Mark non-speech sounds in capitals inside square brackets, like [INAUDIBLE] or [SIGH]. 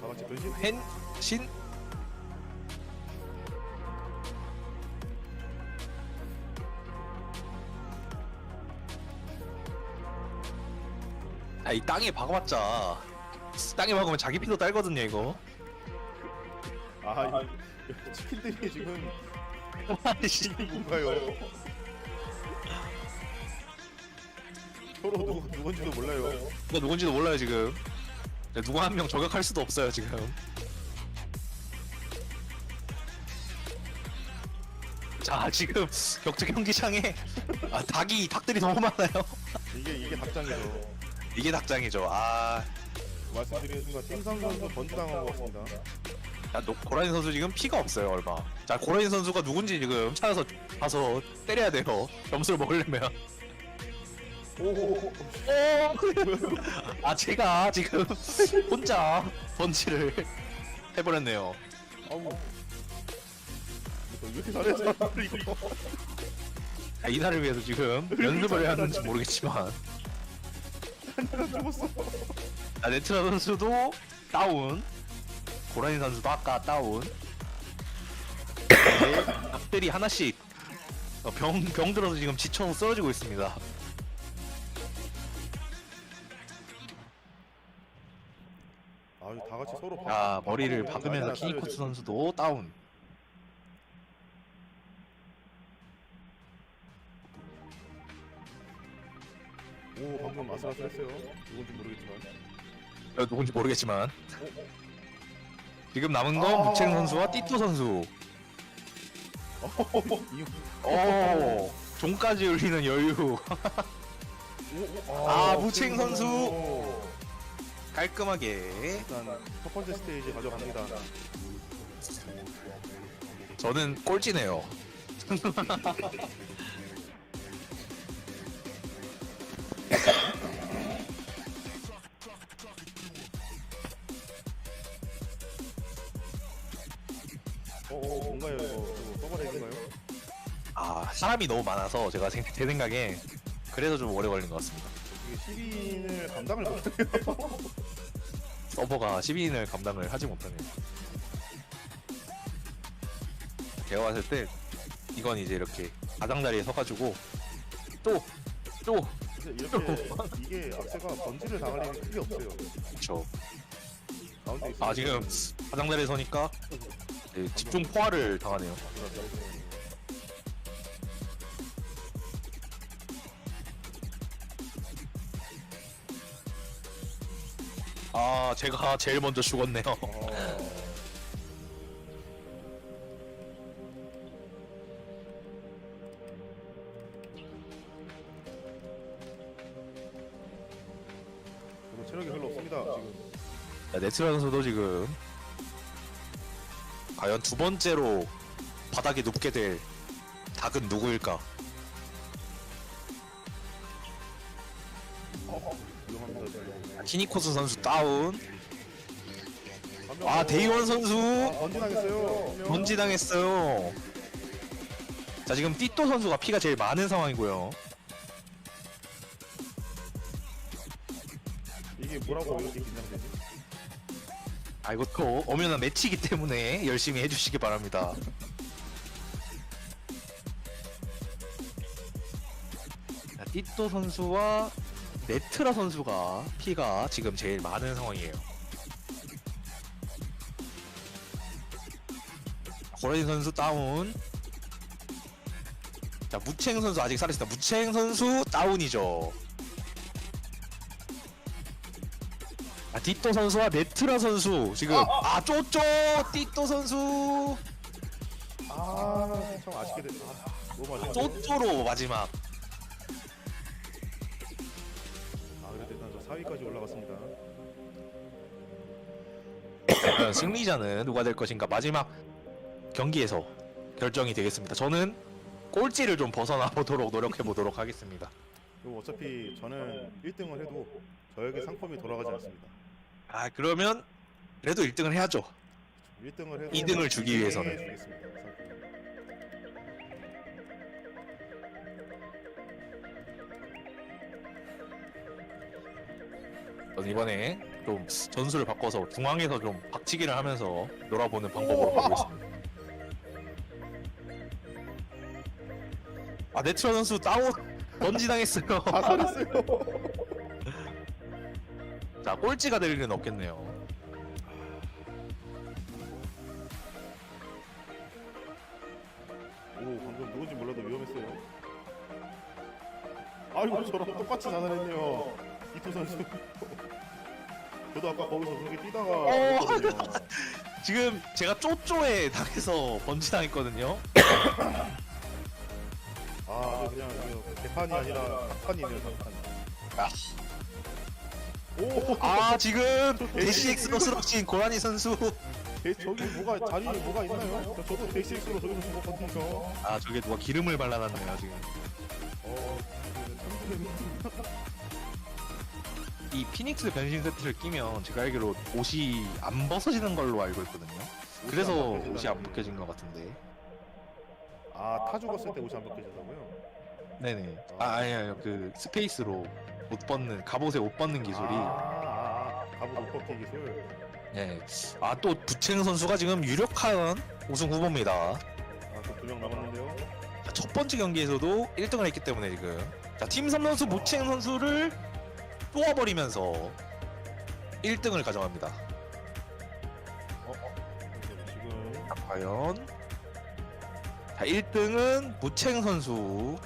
다 같이 변신. 펜신 아이 땅에 박아봤자 땅에 박으면 자기 피도 딸거든요 이거 아, 이 치킨들이 지금 아이씨 이게 뭔가요? 서로 누구 누군지도 몰라요. 누가 누군지도 몰라요 지금 누구 한명 저격할 수도 없어요 지금. 자 지금 격투 경기장에 아, 닭이 닭들이 너무 많아요. 이게 이게 닭장이죠. 이게 닭장이죠. 아. 말씀드리는 순간 팀상 선수 번지 당한 것 같습니다. 야, 노, 고라니 선수 지금 피가 없어요 얼마. 자 고라니 선수가 누군지 지금 찾아서 가서 때려야 돼요. 점수를 먹으려면 오오오. 아 제가 지금 혼자 번치를 해버렸네요 아우. 이거. 아, 이날을 위해서 지금 연습을 해야 하는지 모르겠지만. 아, 네트라 선수도 다운 고라니 선수도 아까 다운 네, 닭들이 하나씩 어, 병, 병 들어서 지금 지쳐 쓰러지고 있습니다 다 같이 서로. 박- 자 머리를 박으면 박으면서 지금. 선수도 다운 오 방금 아슬아슬했어요. 누군지 모르겠지만. 어, 누군지 모르겠지만 지금 남은 건 무첸 선수와 띠토 선수 [LAUGHS] 이- 오 종까지 울리는 여유 [LAUGHS] 아, 무칭 선수. 오. 깔끔하게 일단 첫 번째 스테이지 가져갑니다. 저는 꼴찌네요 어, 어 뭔가요 이거 저거 서버렉인가요? 아 사람이 너무 많아서 제가 생, 제 생각에 그래서 좀 오래 걸린 것 같습니다 이게 10인을 감당을 못해요. [LAUGHS] 서버가 12인을 감당을 하지 못하네요 제가 봤을 때 이건 이제 이렇게 가장자리에 서가지고 또 또, 이렇게 이게 악세가 번지를 당할 일이 크게 없어요. 그쵸. 가운데 있어요. 아, 지금 가장자리에 서니까 네, 집중 포화를 당하네요. 아, 제가 제일 먼저 죽었네요. 어, 체력이 별로 없습니다. 지금 자, 네트라 선수도 지금 과연 두 번째로 바닥에 눕게 될 닭은 누구일까? 키니코스 선수 다운. 아, 더. 데이원 아, 선수 번지당했어요. 번지 당했어요. 자, 지금 띠또 선수가 피가 제일 많은 상황이고요. 이게 뭐라고 이렇게 긴장되지? 아, 이것도 엄연한 매치이기 때문에 열심히 해주시기 바랍니다. 자, 띠또 선수와 네트라 선수가 피가 지금 제일 많은 상황이에요. 고라니 선수 다운. 자, 무챙 선수 아직 살아있습니다. 무챙 선수 다운이죠. 아, 띠또 선수와 네트라 선수 지금 아 쪼쪼 띠또 선수 아, 참 아쉽게 됐다. 아, 너무 아쉽다. 쪼쪼로 마지막 4위까지 올라갔습니다. 과연 [CLEARS THROAT] 승리자는 누가 될 것인가 마지막 경기에서 결정이 되겠습니다. 저는 꼴찌를 좀 벗어나 보도록 노력해 보도록 하겠습니다. 그리고 어차피 저는 1등을 해도 저에게 상품이 돌아가지 않습니다. 아 그러면 그래도 1등을 해야죠. 1등을 해도 이등을 주기 위해서는. 주겠습니다. 상품. 저는 이번에 좀 전술을 바꿔서 중앙에서 좀 박치기를 하면서 놀아보는 방법으로 가보겠습니다. 아 네트로 선수 다운 번지 당했어요. 가설했어요. 자 꼴찌가 될 일은 없겠네요. 오 방금 누군지 몰라도 위험했어요. 아이고 저랑 똑같이 나눠냈네요. 이토 선수. 저도 아까 거기서 그렇게 뛰다가 어. [LAUGHS] 지금 제가 쪼쪼에 당해서 번지 당했거든요. 아, 저 그냥 이거 개판이 아니라 각판이네요, 각판. 아. 오, 아 지금 대시엑스로 쓰러진 고라니 선수. 대, 저기 뭐가 자리 뭐가 있나요? 저, 저도 데이식스로 저기서 죽었거든요. 아 저게 누가 기름을 발라놨네요 지금. 어, 이 피닉스 변신 세트를 끼면 제가 알기로 옷이 안 벗어지는 걸로 알고 있거든요. 그래서 옷이 안 벗겨진 것 같은데. 아, 타 죽었을 때 옷이 안 벗겨진다고요? 네네. 아 아니 아니요 그 스페이스로 옷 벗는 갑옷에 옷 벗는 기술이. 아, 아, 아 가부 옷 벗기 기술. 네. 아 또 부채ng 선수가 지금 유력한 우승 후보입니다. 아, 또두명 남았는데요. 자, 첫 번째 경기에서도 1등을 했기 때문에 지금 자, 팀 3 선수 무채ng 선수를 쪼아버리면서 1등을 가져갑니다. 지금 자, 과연. 자, 1등은 무채ng 선수